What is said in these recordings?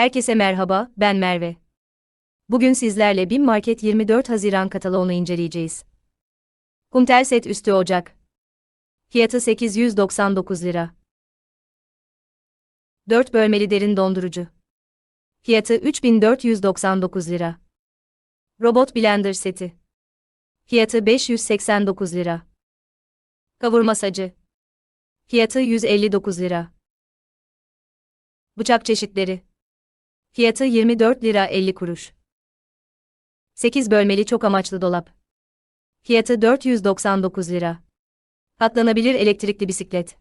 Herkese merhaba, ben Merve. Bugün sizlerle BİM Market 24 Haziran kataloğunu inceleyeceğiz. Kumtel set üstü ocak. Fiyatı 899 lira. 4 bölmeli derin dondurucu. Fiyatı 3499 lira. Robot blender seti. Fiyatı 589 lira. Kavurma sacı. Fiyatı 159 lira. Bıçak çeşitleri. Fiyatı 24 lira 50 kuruş. 8 bölmeli çok amaçlı dolap. Fiyatı 499 lira. Katlanabilir elektrikli bisiklet.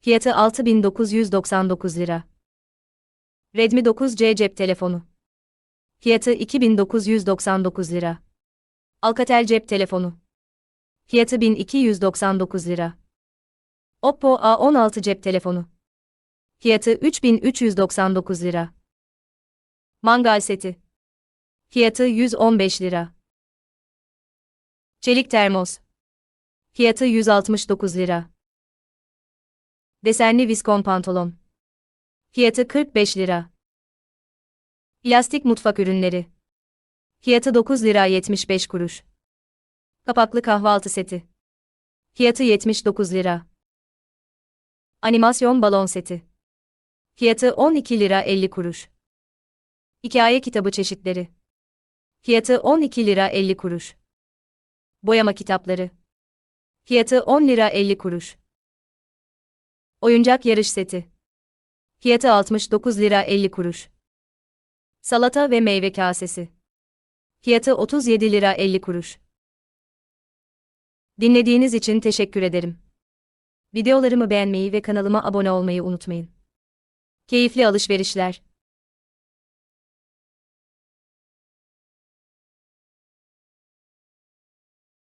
Fiyatı 6999 lira. Redmi 9C cep telefonu. Fiyatı 2999 lira. Alcatel cep telefonu. Fiyatı 1299 lira. Oppo A16 cep telefonu. Fiyatı 3399 lira. Mangal seti. Fiyatı 115 lira. Çelik termos. Fiyatı 169 lira. Desenli viskon pantolon. Fiyatı 45 lira. Plastik mutfak ürünleri. Fiyatı 9 lira 75 kuruş. Kapaklı kahvaltı seti. Fiyatı 79 lira. Animasyon balon seti. Fiyatı 12 lira 50 kuruş. Hikaye kitabı çeşitleri. Fiyatı 12 lira 50 kuruş. Boyama kitapları. Fiyatı 10 lira 50 kuruş. Oyuncak yarış seti. Fiyatı 69 lira 50 kuruş. Salata ve meyve kasesi. Fiyatı 37 lira 50 kuruş. Dinlediğiniz için teşekkür ederim. Videolarımı beğenmeyi ve kanalıma abone olmayı unutmayın. Keyifli alışverişler.